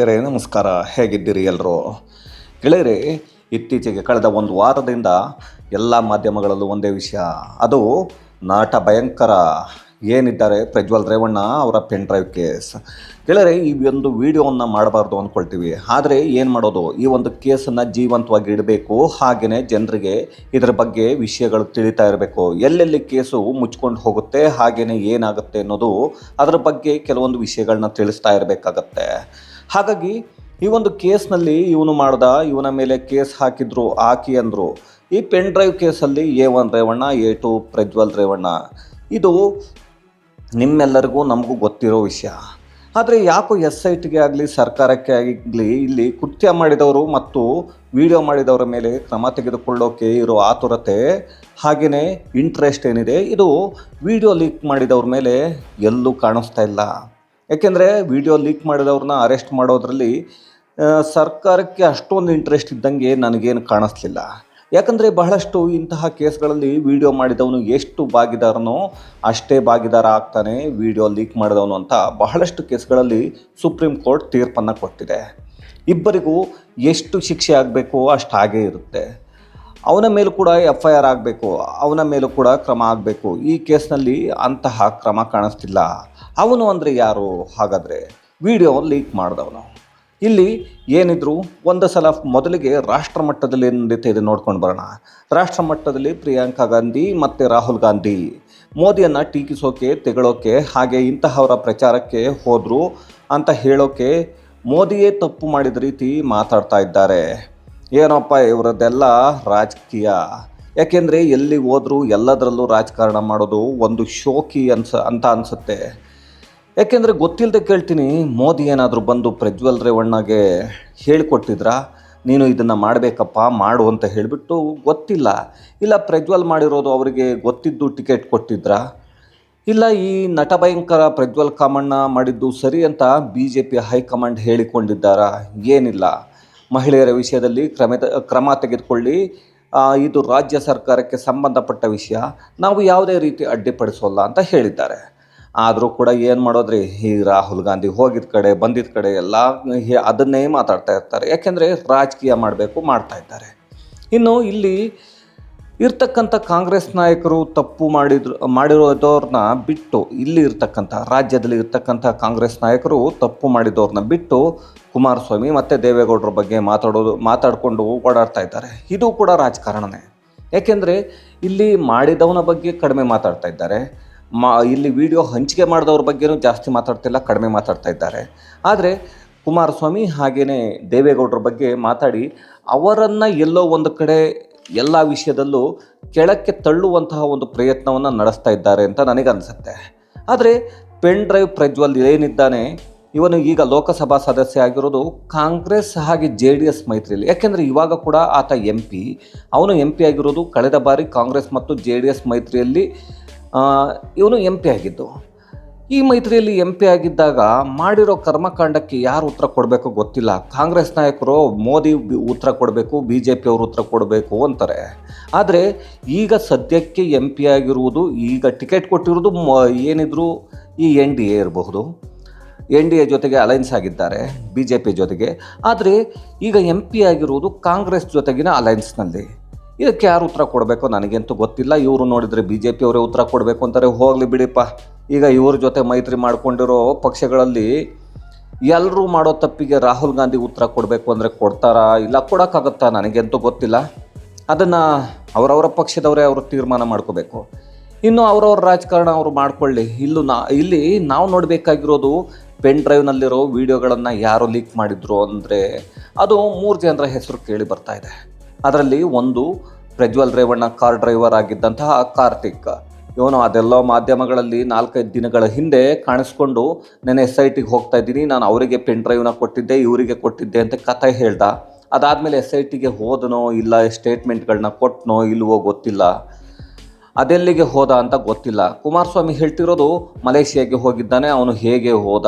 ಗೆಳೆಯರೇ, ನಮಸ್ಕಾರ. ಹೇಗಿದ್ದೀರಿ ಎಲ್ಲರೂ ಗೆಳೆಯರೇ, ಇತ್ತೀಚೆಗೆ ಕಳೆದ ಒಂದು ವಾರದಿಂದ ಎಲ್ಲ ಮಾಧ್ಯಮಗಳಲ್ಲೂ ಒಂದೇ ವಿಷಯ. ಅದು ನಾಟ ಭಯಂಕರ. ಏನಿದ್ದಾರೆ ಪ್ರಜ್ವಲ್ ರೇವಣ್ಣ ಅವರ ಪೆನ್ ಡ್ರೈವ್ ಕೇಸ್. ಗೆಳೆಯರೆ, ಈ ಒಂದು ವಿಡಿಯೋವನ್ನು ಮಾಡಬಾರ್ದು ಅಂದ್ಕೊಳ್ತೀವಿ ಆದರೆ ಏನು ಮಾಡೋದು? ಈ ಒಂದು ಕೇಸನ್ನು ಜೀವಂತವಾಗಿ ಇಡಬೇಕು. ಹಾಗೆಯೇ ಜನರಿಗೆ ಇದರ ಬಗ್ಗೆ ವಿಷಯಗಳು ತಿಳಿತಾ ಇರಬೇಕು. ಎಲ್ಲೆಲ್ಲಿ ಕೇಸು ಮುಚ್ಕೊಂಡು ಹೋಗುತ್ತೆ ಹಾಗೆಯೇ ಏನಾಗುತ್ತೆ ಅನ್ನೋದು ಅದರ ಬಗ್ಗೆ ಕೆಲವೊಂದು ವಿಷಯಗಳನ್ನ ತಿಳಿಸ್ತಾ ಇರಬೇಕಾಗತ್ತೆ. ಹಾಗಾಗಿ ಈ ಒಂದು ಕೇಸ್ನಲ್ಲಿ ಇವನು ಮಾಡ್ದ, ಇವನ ಮೇಲೆ ಕೇಸ್ ಹಾಕಿದ್ರು ಹಾಕಿ ಅಂದರು. ಈ ಪೆನ್ ಡ್ರೈವ್ ಕೇಸಲ್ಲಿ A one Revanna, A two Prajwal Revanna. ಇದು ನಿಮ್ಮೆಲ್ಲರಿಗೂ ನಮಗೂ ಗೊತ್ತಿರೋ ವಿಷಯ. ಆದರೆ ಯಾಕೋ ಎಸ್ ಐ ಟಿಗೆ ಆಗಲಿ, ಸರ್ಕಾರಕ್ಕೆ ಆಗಲಿ, ಇಲ್ಲಿ ಕೃತ್ಯ ಮಾಡಿದವರು ಮತ್ತು ವಿಡಿಯೋ ಮಾಡಿದವರ ಮೇಲೆ ಕ್ರಮ ತೆಗೆದುಕೊಳ್ಳೋಕೆ ಇರೋ ಆತುರತೆ ಹಾಗೆಯೇ ಇಂಟ್ರೆಸ್ಟ್ ಏನಿದೆ, ಇದು ವಿಡಿಯೋ ಲೀಕ್ ಮಾಡಿದವ್ರ ಮೇಲೆ ಎಲ್ಲೂ ಕಾಣಿಸ್ತಾ ಇಲ್ಲ. ಯಾಕೆಂದರೆ ವಿಡಿಯೋ ಲೀಕ್ ಮಾಡಿದವ್ರನ್ನ ಅರೆಸ್ಟ್ ಮಾಡೋದ್ರಲ್ಲಿ ಸರ್ಕಾರಕ್ಕೆ ಅಷ್ಟೊಂದು ಇಂಟ್ರೆಸ್ಟ್ ಇದ್ದಂಗೆ ನನಗೇನು ಕಾಣಿಸ್ಲಿಲ್ಲ. ಯಾಕಂದರೆ ಬಹಳಷ್ಟು ಇಂತಹ ಕೇಸ್ಗಳಲ್ಲಿ ವಿಡಿಯೋ ಮಾಡಿದವನು ಎಷ್ಟು ಬಾಗಿದಾರನೋ ಅಷ್ಟೇ ಭಾಗಿದಾರ ಆಗ್ತಾನೆ ವಿಡಿಯೋ ಲೀಕ್ ಮಾಡಿದವನು ಅಂತ ಬಹಳಷ್ಟು ಕೇಸ್ಗಳಲ್ಲಿ ಸುಪ್ರೀಂ ಕೋರ್ಟ್ ತೀರ್ಪನ್ನು ಕೊಟ್ಟಿದೆ. ಇಬ್ಬರಿಗೂ ಎಷ್ಟು ಶಿಕ್ಷೆ ಆಗಬೇಕು ಅಷ್ಟು ಹಾಗೇ ಇರುತ್ತೆ. ಅವನ ಮೇಲೂ ಕೂಡ ಎಫ್ ಐ ಆರ್ ಆಗಬೇಕು, ಅವನ ಮೇಲೂ ಕೂಡ ಕ್ರಮ ಆಗಬೇಕು. ಈ ಕೇಸ್ನಲ್ಲಿ ಅಂತಹ ಕ್ರಮ ಕಾಣಿಸ್ತಿಲ್ಲ. ಅವನು ಅಂದರೆ ಯಾರು? ಹಾಗಾದರೆ ವಿಡಿಯೋ ಲೀಕ್ ಮಾಡಿದವನು. ಇಲ್ಲಿ ಏನಿದ್ರು ಒಂದು ಸಲ ಮೊದಲಿಗೆ ರಾಷ್ಟ್ರ ಮಟ್ಟದಲ್ಲಿ ಏನು ನಡೀತಾ ಇದೆ ನೋಡ್ಕೊಂಡು ಬರೋಣ. ರಾಷ್ಟ್ರ ಮಟ್ಟದಲ್ಲಿ ಪ್ರಿಯಾಂಕಾ ಗಾಂಧಿ ಮತ್ತು ರಾಹುಲ್ ಗಾಂಧಿ. ಮೋದಿಯನ್ನು ಟೀಕಿಸೋಕೆ, ತೆಗಳೋಕೆ, ಹಾಗೆ ಇಂತಹವರ ಪ್ರಚಾರಕ್ಕೆ ಹೋದರು ಅಂತ ಹೇಳೋಕೆ ಮೋದಿಯೇ ತಪ್ಪು ಮಾಡಿದ ರೀತಿ ಮಾತಾಡ್ತಾ ಇದ್ದಾರೆ. ಏನಪ್ಪ ಇವರದ್ದೆಲ್ಲ ರಾಜಕೀಯ? ಯಾಕೆಂದರೆ ಎಲ್ಲಿ ಹೋದರೂ ಎಲ್ಲದರಲ್ಲೂ ರಾಜಕಾರಣ ಮಾಡೋದು ಒಂದು ಶೋಕಿ ಅನ್ಸ, ಅಂತ ಅನಿಸುತ್ತೆ. ಯಾಕೆಂದರೆ ಗೊತ್ತಿಲ್ಲದೆ ಕೇಳ್ತೀನಿ, ಮೋದಿ ಏನಾದರೂ ಬಂದು ಪ್ರಜ್ವಲ್ ರೇವಣ್ಣಗೆ ಹೇಳಿಕೊಟ್ಟಿದ್ರಾ? ನೀನು ಇದನ್ನು ಮಾಡಬೇಕಪ್ಪ, ಮಾಡು ಅಂತ ಹೇಳಿಬಿಟ್ಟು ಗೊತ್ತಿಲ್ಲ. ಇಲ್ಲ ಪ್ರಜ್ವಲ್ ಮಾಡಿರೋದು ಅವರಿಗೆ ಗೊತ್ತಿದ್ದು ಟಿಕೆಟ್ ಕೊಟ್ಟಿದ್ರಾ? ಇಲ್ಲ ಈ ನಟ ಭಯಂಕರ ಪ್ರಜ್ವಲ್ ಕಾಮಣ್ಣ ಮಾಡಿದ್ದು ಸರಿ ಅಂತ B J P high command ಹೇಳಿಕೊಂಡಿದ್ದಾರಾ? ಏನಿಲ್ಲ. ಮಹಿಳೆಯರ ವಿಷಯದಲ್ಲಿ ಕ್ರಮ ಕ್ರಮ ತೆಗೆದುಕೊಳ್ಳಿ. ಇದು ರಾಜ್ಯ ಸರ್ಕಾರಕ್ಕೆ ಸಂಬಂಧಪಟ್ಟ ವಿಷಯ. ನಾವು ಯಾವುದೇ ರೀತಿ ಅಡ್ಡಿಪಡಿಸೋಲ್ಲ ಅಂತ ಹೇಳಿದ್ದಾರೆ. ಆದರೂ ಕೂಡ ಏನು ಮಾಡೋದ್ರಿ? ಈ ರಾಹುಲ್ ಗಾಂಧಿ ಹೋಗಿದ ಕಡೆ ಬಂದಿದ್ದ ಕಡೆ ಎಲ್ಲ ಅದನ್ನೇ ಮಾತಾಡ್ತಾ ಇರ್ತಾರೆ. ಯಾಕೆಂದರೆ ರಾಜಕೀಯ ಮಾಡಬೇಕು, ಮಾಡ್ತಾ ಇದ್ದಾರೆ. ಇನ್ನು ಇಲ್ಲಿ ಇರ್ತಕ್ಕಂಥ ಕಾಂಗ್ರೆಸ್ ನಾಯಕರು ತಪ್ಪು ಮಾಡಿದ್ರು ಮಾಡಿರೋದವ್ರನ್ನ ಬಿಟ್ಟು ಇಲ್ಲಿ ಇರ್ತಕ್ಕಂಥ, ರಾಜ್ಯದಲ್ಲಿ ಇರ್ತಕ್ಕಂಥ ಕಾಂಗ್ರೆಸ್ ನಾಯಕರು ತಪ್ಪು ಮಾಡಿದವ್ರನ್ನ ಬಿಟ್ಟು ಕುಮಾರಸ್ವಾಮಿ ಮತ್ತು ದೇವೇಗೌಡರ ಬಗ್ಗೆ ಮಾತಾಡೋದು, ಮಾತಾಡಿಕೊಂಡು ಓಡಾಡ್ತಾ ಇದ್ದಾರೆ. ಇದು ಕೂಡ ರಾಜಕಾರಣನೇ. ಯಾಕೆಂದರೆ ಇಲ್ಲಿ ಮಾಡಿದವನ ಬಗ್ಗೆ ಕಡಿಮೆ ಮಾತಾಡ್ತಾ ಇದ್ದಾರೆ. ಮಾ, ಇಲ್ಲಿ ವಿಡಿಯೋ ಹಂಚಿಕೆ ಮಾಡಿದವ್ರ ಬಗ್ಗೆನೂ ಜಾಸ್ತಿ ಮಾತಾಡ್ತಿಲ್ಲ, ಕಡಿಮೆ ಮಾತಾಡ್ತಾ ಇದ್ದಾರೆ. ಆದರೆ ಕುಮಾರಸ್ವಾಮಿ ಹಾಗೆಯೇ ದೇವೇಗೌಡರ ಬಗ್ಗೆ ಮಾತಾಡಿ ಅವರನ್ನು ಎಲ್ಲೋ ಒಂದು ಕಡೆ ಎಲ್ಲ ವಿಷಯದಲ್ಲೂ ಕೆಳಕ್ಕೆ ತಳ್ಳುವಂತಹ ಒಂದು ಪ್ರಯತ್ನವನ್ನು ನಡೆಸ್ತಾ ಇದ್ದಾರೆ ಅಂತ ನನಗನ್ಸುತ್ತೆ. ಆದರೆ ಪೆನ್ ಡ್ರೈವ್ ಪ್ರಜ್ವಲ್ ಏನಿದ್ದಾನೆ, ಇವನು ಈಗ ಲೋಕಸಭಾ ಸದಸ್ಯ ಆಗಿರೋದು ಕಾಂಗ್ರೆಸ್ ಹಾಗೆ ಜೆ ಡಿ ಎಸ್ ಮೈತ್ರಿಯಲ್ಲಿ. ಯಾಕೆಂದರೆ ಇವಾಗ ಕೂಡ ಆತ ಎಂ ಪಿ, ಅವನು ಎಂ ಪಿ ಆಗಿರೋದು ಕಳೆದ ಬಾರಿ ಕಾಂಗ್ರೆಸ್ ಮತ್ತು ಜೆ ಡಿ ಎಸ್ ಮೈತ್ರಿಯಲ್ಲಿ ಇವನು ಎಂ ಪಿ ಆಗಿದ್ದು. ಈ ಮೈತ್ರಿಯಲ್ಲಿ ಎಂ ಪಿ ಆಗಿದ್ದಾಗ ಮಾಡಿರೋ ಕರ್ಮಕಾಂಡಕ್ಕೆ ಯಾರು ಉತ್ತರ ಕೊಡಬೇಕು ಗೊತ್ತಿಲ್ಲ. ಕಾಂಗ್ರೆಸ್ ನಾಯಕರು ಮೋದಿ ಉತ್ತರ ಕೊಡಬೇಕು ಬಿ ಜೆ ಪಿಯವರು ಉತ್ತರ ಕೊಡಬೇಕು ಅಂತಾರೆ. ಆದರೆ ಈಗ ಸದ್ಯಕ್ಕೆ ಎಂ ಪಿ ಆಗಿರುವುದು, ಈಗ ಟಿಕೆಟ್ ಕೊಟ್ಟಿರೋದು ಮ- ಏನಿದ್ರು ಈ ಎನ್ ಡಿ ಎ ಇರಬಹುದು. ಎನ್ ಡಿ ಎ ಜೊತೆಗೆ ಅಲೈನ್ಸ್ ಆಗಿದ್ದಾರೆ ಬಿ ಜೆ ಪಿ ಜೊತೆಗೆ. ಆದರೆ ಈಗ ಎಂ ಪಿ ಆಗಿರುವುದು ಕಾಂಗ್ರೆಸ್ ಜೊತೆಗಿನ ಅಲೈನ್ಸ್ನಲ್ಲಿ. ಇದಕ್ಕೆ ಯಾರು ಉತ್ತರ ಕೊಡಬೇಕು ನನಗಂತೂ ಗೊತ್ತಿಲ್ಲ. ಇವರು ನೋಡಿದರೆ ಬಿ ಜೆ ಪಿಯವರೇ ಉತ್ತರ ಕೊಡಬೇಕು ಅಂತಾರೆ. ಹೋಗಲಿ ಬಿಡಿಪ್ಪ. ಈಗ ಇವ್ರ ಜೊತೆ ಮೈತ್ರಿ ಮಾಡಿಕೊಂಡಿರೋ ಪಕ್ಷಗಳಲ್ಲಿ ಎಲ್ಲರೂ ಮಾಡೋ ತಪ್ಪಿಗೆ ರಾಹುಲ್ ಗಾಂಧಿ ಉತ್ತರ ಕೊಡಬೇಕು ಅಂದರೆ ಕೊಡ್ತಾರಾ ಇಲ್ಲ ಕೊಡೋಕ್ಕಾಗತ್ತಾ ನನಗೆಂತೂ ಗೊತ್ತಿಲ್ಲ. ಅದನ್ನು ಅವರವರ ಪಕ್ಷದವರೇ ಅವರು ತೀರ್ಮಾನ ಮಾಡ್ಕೋಬೇಕು. ಇನ್ನು ಅವರವ್ರ ರಾಜಕಾರಣ ಅವರು ಮಾಡ್ಕೊಳ್ಳಿ. ಇಲ್ಲೂ ನಾ, ಇಲ್ಲಿ ನಾವು ನೋಡಬೇಕಾಗಿರೋದು ಪೆನ್ ಡ್ರೈವ್ನಲ್ಲಿರೋ ವೀಡಿಯೋಗಳನ್ನು ಯಾರು ಲೀಕ್ ಮಾಡಿದ್ರು ಅಂದರೆ ಅದು ಮೂರು ಜನರ ಹೆಸರು ಕೇಳಿ ಬರ್ತಾ ಇದೆ. ಅದರಲ್ಲಿ ಒಂದು ಪ್ರಜ್ವಲ್ ರೇವಣ್ಣ ಕಾರ್ ಡ್ರೈವರ್ ಆಗಿದ್ದಂತಹ ಕಾರ್ತಿಕ್. ಇವನು ಅದೆಲ್ಲೋ ಮಾಧ್ಯಮಗಳಲ್ಲಿ ನಾಲ್ಕೈದು ದಿನಗಳ ಹಿಂದೆ ಕಾಣಿಸ್ಕೊಂಡು ನಾನು ಎಸ್ ಐ ಟಿಗೆ ಹೋಗ್ತಾ ಇದ್ದೀನಿ, ನಾನು ಅವರಿಗೆ ಪೆನ್ ಡ್ರೈವ್ನ ಕೊಟ್ಟಿದ್ದೆ, ಇವರಿಗೆ ಕೊಟ್ಟಿದ್ದೆ ಅಂತ ಕಥೆ ಹೇಳ್ದ. ಅದಾದಮೇಲೆ ಎಸ್ ಐ ಟಿಗೆ ಹೋದನೋ ಇಲ್ಲ ಸ್ಟೇಟ್ಮೆಂಟ್ಗಳನ್ನ ಕೊಟ್ಟನೋ ಇಲ್ವೋ ಗೊತ್ತಿಲ್ಲ. ಅದೆಲ್ಲಿಗೆ ಹೋದ ಅಂತ ಗೊತ್ತಿಲ್ಲ. ಕುಮಾರಸ್ವಾಮಿ ಹೇಳ್ತಿರೋದು ಮಲೇಷಿಯಾಗೆ ಹೋಗಿದ್ದಾನೆ, ಅವನು ಹೇಗೆ ಹೋದ?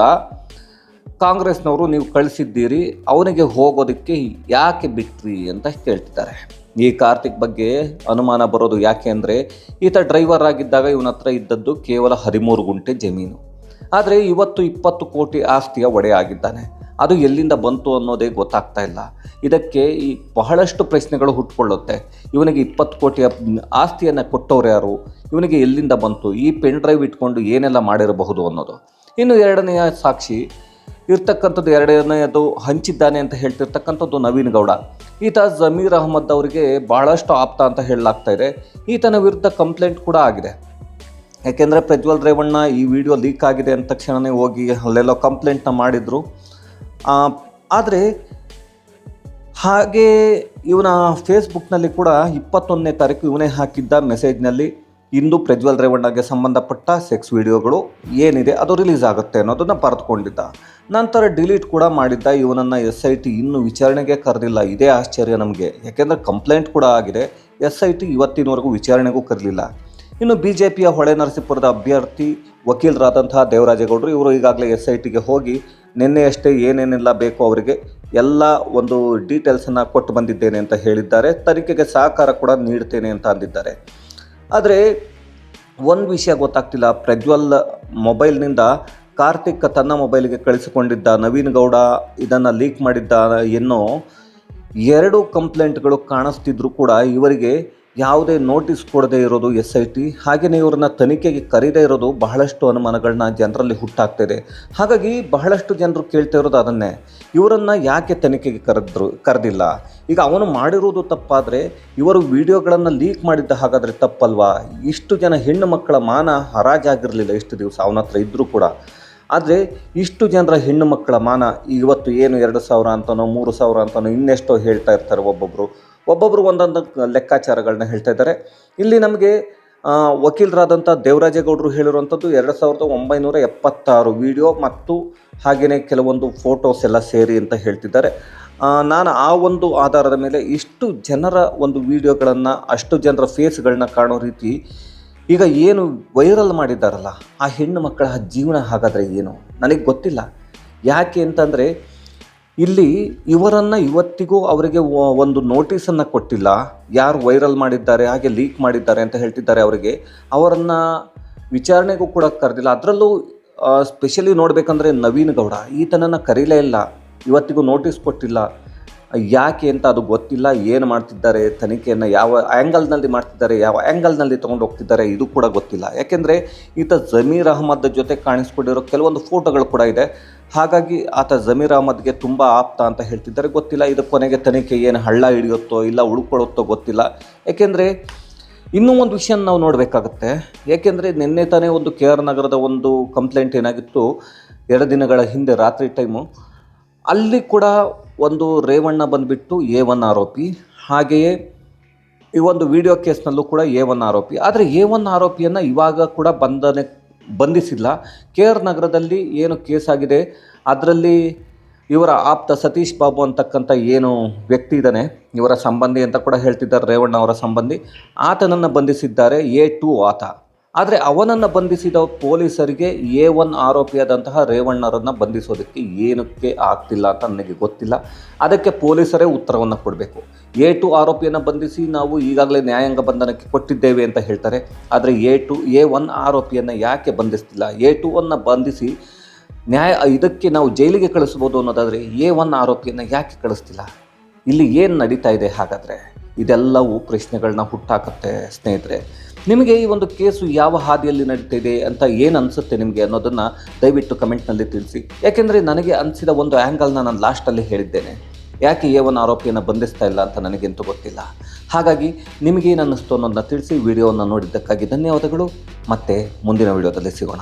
ಕಾಂಗ್ರೆಸ್ನವರು ನೀವು ಕಳಿಸಿದ್ದೀರಿ, ಅವನಿಗೆ ಹೋಗೋದಕ್ಕೆ ಯಾಕೆ ಬಿಟ್ರಿ ಅಂತ ಕೇಳ್ತಿದ್ದಾರೆ ಈ ಕಾರ್ತಿಕ್ ಬಗ್ಗೆ ಅನುಮಾನ ಬರೋದು ಯಾಕೆ ಅಂದರೆ, ಈತ ಡ್ರೈವರ್ ಆಗಿದ್ದಾಗ ಇವನ ಹತ್ರ ಇದ್ದದ್ದು ಕೇವಲ ಹದಿಮೂರು ಗುಂಟೆ ಜಮೀನು. ಆದರೆ ಇವತ್ತು ಇಪ್ಪತ್ತು ಕೋಟಿ ಆಸ್ತಿಯ ಒಡೆ ಆಗಿದ್ದಾನೆ. ಅದು ಎಲ್ಲಿಂದ ಬಂತು ಅನ್ನೋದೇ ಗೊತ್ತಾಗ್ತಾ ಇಲ್ಲ. ಇದಕ್ಕೆ ಈ ಬಹಳಷ್ಟು ಪ್ರಶ್ನೆಗಳು ಹುಟ್ಕೊಳ್ಳುತ್ತೆ. ಇವನಿಗೆ ಇಪ್ಪತ್ತು ಕೋಟಿಯ ಆಸ್ತಿಯನ್ನು ಕೊಟ್ಟವ್ರು ಯಾರು? ಇವನಿಗೆ ಎಲ್ಲಿಂದ ಬಂತು? ಈ ಪೆನ್ ಡ್ರೈವ್ ಇಟ್ಕೊಂಡು ಏನೆಲ್ಲ ಮಾಡಿರಬಹುದು ಅನ್ನೋದು. ಇನ್ನು ಎರಡನೆಯ ಸಾಕ್ಷಿ ಇರ್ತಕ್ಕಂಥದ್ದು ಎರಡನೆಯದು ಹಂಚಿದ್ದಾನೆ ಅಂತ ಹೇಳ್ತಿರ್ತಕ್ಕಂಥದ್ದು ನವೀನ್ ಗೌಡ. ಈತ ಜಮೀರ್ ಅಹಮದ್ ಅವರಿಗೆ ಬಹಳಷ್ಟು ಆಪ್ತ ಅಂತ ಹೇಳಲಾಗ್ತಾ ಇದೆ. ಈತನ ವಿರುದ್ಧ ಕಂಪ್ಲೇಂಟ್ ಕೂಡ ಆಗಿದೆ. ಯಾಕೆಂದರೆ ಪ್ರಜ್ವಲ್ ರೇವಣ್ಣ ಈ ವಿಡಿಯೋ ಲೀಕ್ ಆಗಿದೆ ಅಂದ ತಕ್ಷಣವೇ ಹೋಗಿ ಅಲ್ಲೆಲ್ಲೋ ಕಂಪ್ಲೇಂಟ್ನ ಮಾಡಿದರು. ಆದರೆ ಹಾಗೆ ಇವನ ಫೇಸ್ಬುಕ್ನಲ್ಲಿ ಕೂಡ ಇಪ್ಪತ್ತೊಂದನೇ ತಾರೀಕು ಇವನೇ ಹಾಕಿದ್ದ ಮೆಸೇಜ್ನಲ್ಲಿ ಇಂದು ಪ್ರಜ್ವಲ್ ರೇವಣ್ಣಗೆ ಸಂಬಂಧಪಟ್ಟ ಸೆಕ್ಸ್ ವಿಡಿಯೋಗಳು ಏನಿದೆ ಅದು ರಿಲೀಸ್ ಆಗುತ್ತೆ ಅನ್ನೋದನ್ನು ಬರೆದುಕೊಂಡಿದ್ದ ನಂತರ ಡಿಲೀಟ್ ಕೂಡ ಮಾಡಿದ್ದ ಇವನನ್ನು ಎಸ್ ಐ ಟಿ ಇನ್ನೂ ವಿಚಾರಣೆಗೆ ಕರೆದಿಲ್ಲ ಇದೇ ಆಶ್ಚರ್ಯ ನಮಗೆ. ಯಾಕೆಂದರೆ ಕಂಪ್ಲೇಂಟ್ ಕೂಡ ಆಗಿದೆ. ಎಸ್ ಐ ಟಿ ಇವತ್ತಿನವರೆಗೂ ವಿಚಾರಣೆಗೂ ಕರಲಿಲ್ಲ. ಇನ್ನು ಬಿ ಜೆ ಪಿಯ ಹೊಳೆ ನರಸೀಪುರದ ಅಭ್ಯರ್ಥಿ ವಕೀಲರಾದಂತಹ ದೇವರಾಜೇಗೌಡರು, ಇವರು ಈಗಾಗಲೇ ಎಸ್ ಐ ಟಿಗೆ ಹೋಗಿ ನಿನ್ನೆಯಷ್ಟೇ ಏನೇನೆಲ್ಲ ಬೇಕು ಅವರಿಗೆ ಎಲ್ಲ ಒಂದು ಡೀಟೇಲ್ಸನ್ನು ಕೊಟ್ಟು ಬಂದಿದ್ದೇನೆ ಅಂತ ಹೇಳಿದ್ದಾರೆ. ತನಿಖೆಗೆ ಸಹಕಾರ ಕೂಡ ನೀಡ್ತೇನೆ ಅಂತ ಅಂದಿದ್ದಾರೆ. ಆದರೆ, ಒಂದು ವಿಷಯ ಗೊತ್ತಾಗ್ತಿಲ್ಲ. ಪ್ರಜ್ವಲ್ ಮೊಬೈಲ್ನಿಂದ ಕಾರ್ತಿಕ್ ತನ್ನ ಮೊಬೈಲ್ಗೆ ಕಳಿಸಿಕೊಂಡಿದ್ದ. ನವೀನ್ ಗೌಡ ಇದನ್ನು ಲೀಕ್ ಮಾಡಿದ್ದ ಎನ್ನೋ ಎರಡು ಕಂಪ್ಲೇಂಟ್ಗಳು ಕಾಣಿಸ್ತಿದ್ರು ಕೂಡ. ಇವರಿಗೆ ಯಾವುದೇ ನೋಟಿಸ್ ಕೊಡದೇ ಇರೋದು ಎಸ್ ಐ ಟಿ. ಹಾಗೆಯೇ ಇವ್ರನ್ನ ತನಿಖೆಗೆ ಕರೀದೇ ಇರೋದು ಬಹಳಷ್ಟು ಅನುಮಾನಗಳನ್ನ ಜನರಲ್ಲಿ ಹುಟ್ಟಾಗ್ತಿದೆ. ಹಾಗಾಗಿ ಬಹಳಷ್ಟು ಜನರು ಕೇಳ್ತಾ ಇರೋದು ಅದನ್ನೇ. ಇವರನ್ನು ಯಾಕೆ ತನಿಖೆಗೆ ಕರೆದ್ರು, ಕರೆದಿಲ್ಲ? ಈಗ ಅವನು ಮಾಡಿರುವುದು ತಪ್ಪಾದರೆ ಇವರು ವಿಡಿಯೋಗಳನ್ನು ಲೀಕ್ ಮಾಡಿದ್ದ ಹಾಗಾದರೆ ತಪ್ಪಲ್ವಾ? ಇಷ್ಟು ಜನ ಹೆಣ್ಣು ಮಕ್ಕಳ ಮಾನ ಹರಾಜಾಗಿರಲಿಲ್ಲ ಇಷ್ಟು ದಿವಸ ಅವನ ಹತ್ರ ಇದ್ದರೂ ಕೂಡ. ಆದರೆ ಇಷ್ಟು ಜನರ ಹೆಣ್ಣು ಮಕ್ಕಳ ಮಾನ ಇವತ್ತು ಏನು ಎರಡು ಸಾವಿರ ಅಂತನೋ, ಮೂರು ಸಾವಿರ ಅಂತನೋ, ಇನ್ನೆಷ್ಟೋ ಹೇಳ್ತಾ ಇರ್ತಾರೆ ಒಬ್ಬೊಬ್ಬರು ಒಬ್ಬೊಬ್ಬರು ಒಂದೊಂದು ಲೆಕ್ಕಾಚಾರಗಳನ್ನ ಹೇಳ್ತಾ ಇದ್ದಾರೆ. ಇಲ್ಲಿ ನಮಗೆ ವಕೀಲರಾದಂಥ ದೇವರಾಜೇಗೌಡರು ಹೇಳಿರುವಂಥದ್ದು ಎರಡು ಸಾವಿರದ ಒಂಬೈನೂರ ಎಪ್ಪತ್ತಾರು ವಿಡಿಯೋ ಮತ್ತು ಹಾಗೆಯೇ ಕೆಲವೊಂದು ಫೋಟೋಸ್ ಎಲ್ಲ ಸೇರಿ ಅಂತ ಹೇಳ್ತಿದ್ದಾರೆ. ನಾನು ಆ ಒಂದು ಆಧಾರದ ಮೇಲೆ ಇಷ್ಟು ಜನರ ಒಂದು ವಿಡಿಯೋಗಳನ್ನು, ಅಷ್ಟು ಜನರ ಫೇಸ್ಗಳನ್ನ ಕಾಣೋ ರೀತಿ ಈಗ ಏನು ವೈರಲ್ ಮಾಡಿದ್ದಾರಲ್ಲ, ಆ ಹೆಣ್ಣು ಮಕ್ಕಳ ಜೀವನ ಹಾಗಾದರೆ ಏನು? ನನಗೆ ಗೊತ್ತಿಲ್ಲ. ಯಾಕೆ ಅಂತಂದರೆ, ಇಲ್ಲಿ ಇವರನ್ನು ಇವತ್ತಿಗೂ ಅವರಿಗೆ ಒಂದು ನೋಟಿಸನ್ನು ಕೊಟ್ಟಿಲ್ಲ. ಯಾರು ವೈರಲ್ ಮಾಡಿದ್ದಾರೆ, ಹಾಗೆ ಲೀಕ್ ಮಾಡಿದ್ದಾರೆ ಅಂತ ಹೇಳ್ತಿದ್ದಾರೆ ಅವರಿಗೆ. ಅವರನ್ನು ವಿಚಾರಣೆಗೂ ಕೂಡ ಕರೆದಿಲ್ಲ. ಅದರಲ್ಲೂ ಸ್ಪೆಷಲಿ ನೋಡಬೇಕಂದ್ರೆ ನವೀನ್ ಗೌಡ, ಈತನನ್ನು ಕರೀಲೇ ಇಲ್ಲ. ಇವತ್ತಿಗೂ ನೋಟಿಸ್ ಕೊಟ್ಟಿಲ್ಲ. ಯಾಕೆ ಅಂತ ಅದು ಗೊತ್ತಿಲ್ಲ, ಏನು ಮಾಡ್ತಿದ್ದಾರೆ, ತನಿಖೆಯನ್ನು ಯಾವ ಆ್ಯಂಗಲ್ನಲ್ಲಿ ಮಾಡ್ತಿದ್ದಾರೆ, ಯಾವ ಆ್ಯಂಗಲ್ನಲ್ಲಿ ತೊಗೊಂಡು ಹೋಗ್ತಿದ್ದಾರೆ, ಇದು ಕೂಡ ಗೊತ್ತಿಲ್ಲ. ಯಾಕೆಂದರೆ ಈತ ಜಮೀರ್ ಅಹಮದ್ ಜೊತೆ ಕಾಣಿಸ್ಕೊಂಡಿರೋ ಕೆಲವೊಂದು ಫೋಟೋಗಳು ಕೂಡ ಇದೆ. ಹಾಗಾಗಿ ಆತ ಜಮೀರ್ ಅಹಮದ್ಗೆ ತುಂಬ ಆಪ್ತ ಅಂತ ಹೇಳ್ತಿದ್ದಾರೆ. ಗೊತ್ತಿಲ್ಲ ಇದು ಕೊನೆಗೆ ತನಿಖೆ ಏನು ಹಳ್ಳ ಹಿಡಿಯುತ್ತೋ ಇಲ್ಲ ಉಳ್ಕೊಳ್ಳುತ್ತೋ ಗೊತ್ತಿಲ್ಲ. ಯಾಕೆಂದರೆ ಇನ್ನೂ ಒಂದು ವಿಷಯ ನಾವು ನೋಡಬೇಕಾಗುತ್ತೆ. ಏಕೆಂದರೆ ನಿನ್ನೆ ತಾನೇ ಒಂದು ಕೆ ಆರ್ ನಗರದ ಒಂದು ಕಂಪ್ಲೇಂಟ್ ಏನಾಗಿತ್ತು? ಎರಡು ದಿನಗಳ ಹಿಂದೆ ರಾತ್ರಿ ಟೈಮು ಅಲ್ಲಿ ಕೂಡ ಒಂದು ರೇವಣ್ಣ ಬಂದುಬಿಟ್ಟು ಎ ಒನ್ ಆರೋಪಿ, ಹಾಗೆಯೇ ಈ ಒಂದು ವಿಡಿಯೋ ಕೇಸ್ನಲ್ಲೂ ಕೂಡ ಎ ಒನ್ ಆರೋಪಿ. ಆದರೆ ಎ ಒನ್ ಆರೋಪಿಯನ್ನು ಇವಾಗ ಕೂಡ ಬಂಧನೆ ಬಂಧಿಸಿಲ್ಲ. ಕೆ ಆರ್ ನಗರದಲ್ಲಿ ಏನು ಕೇಸ್ ಆಗಿದೆ ಅದರಲ್ಲಿ ಇವರ ಆಪ್ತ ಸತೀಶ್ ಬಾಬು ಅಂತಕ್ಕಂಥ ಏನು ವ್ಯಕ್ತಿ ಇದ್ದಾನೆ, ಇವರ ಸಂಬಂಧಿ ಅಂತ ಕೂಡ ಹೇಳ್ತಿದ್ದಾರೆ ರೇವಣ್ಣ ಅವರ ಸಂಬಂಧಿ. ಆತನನ್ನು ಬಂಧಿಸಿದ್ದಾರೆ ಎ ಟು ಆತ. ಆದರೆ ಅವನನ್ನು ಬಂಧಿಸಿದ ಪೊಲೀಸರಿಗೆ ಎ ಒನ್ ಆರೋಪಿಯಾದಂತಹ ರೇವಣ್ಣರನ್ನು ಬಂಧಿಸೋದಕ್ಕೆ ಏನಕ್ಕೆ ಆಗ್ತಿಲ್ಲ ಅಂತ ನನಗೆ ಗೊತ್ತಿಲ್ಲ. ಅದಕ್ಕೆ ಪೊಲೀಸರೇ ಉತ್ತರವನ್ನು ಕೊಡಬೇಕು. ಎ ಟು ಆರೋಪಿಯನ್ನು ಬಂಧಿಸಿ ನಾವು ಈಗಾಗಲೇ ನ್ಯಾಯಾಂಗ ಬಂಧನಕ್ಕೆ ಕೊಟ್ಟಿದ್ದೇವೆ ಅಂತ ಹೇಳ್ತಾರೆ. ಆದರೆ ಎ ಟು, ಎ ಒನ್ ಆರೋಪಿಯನ್ನು ಯಾಕೆ ಬಂಧಿಸ್ತಿಲ್ಲ? ಎ ಟು ಒನ್ನ ಬಂಧಿಸಿ ನ್ಯಾಯ, ಇದಕ್ಕೆ ನಾವು ಜೈಲಿಗೆ ಕಳಿಸ್ಬೋದು ಅನ್ನೋದಾದರೆ ಎ ಒನ್ ಆರೋಪಿಯನ್ನು ಯಾಕೆ ಕಳಿಸ್ತಿಲ್ಲ? ಇಲ್ಲಿ ಏನು ನಡೀತಾ ಇದೆ ಹಾಗಾದರೆ? ಇದೆಲ್ಲವೂ ಪ್ರಶ್ನೆಗಳನ್ನ ಹುಟ್ಟಾಕತ್ತೆ ಸ್ನೇಹಿತರೆ. ನಿಮಗೆ ಈ ಒಂದು ಕೇಸು ಯಾವ ಹಾದಿಯಲ್ಲಿ ನಡೀತಾ ಇದೆ ಅಂತ ಏನು ಅನಿಸುತ್ತೆ ನಿಮಗೆ ಅನ್ನೋದನ್ನು ದಯವಿಟ್ಟು ಕಮೆಂಟ್ನಲ್ಲಿ ತಿಳಿಸಿ. ಯಾಕೆಂದರೆ ನನಗೆ ಅನಿಸಿದ ಒಂದು ಆ್ಯಂಗಲ್ನ ನಾನು ಲಾಸ್ಟಲ್ಲಿ ಹೇಳಿದ್ದೇನೆ. ಯಾಕೆ ಒನ್ ಆರೋಪಿಯನ್ನು ಬಂಧಿಸ್ತಾ ಇಲ್ಲ ಅಂತ ನನಗೆಂತೂ ಗೊತ್ತಿಲ್ಲ. ಹಾಗಾಗಿ ನಿಮಗೇನು ಅನ್ನಿಸ್ತು ಅನ್ನೋದನ್ನ ತಿಳಿಸಿ ವಿಡಿಯೋವನ್ನು ನೋಡಿದ್ದಕ್ಕಾಗಿ ಧನ್ಯವಾದಗಳು. ಮತ್ತೆ ಮುಂದಿನ ವಿಡಿಯೋದಲ್ಲಿ ಸಿಗೋಣ.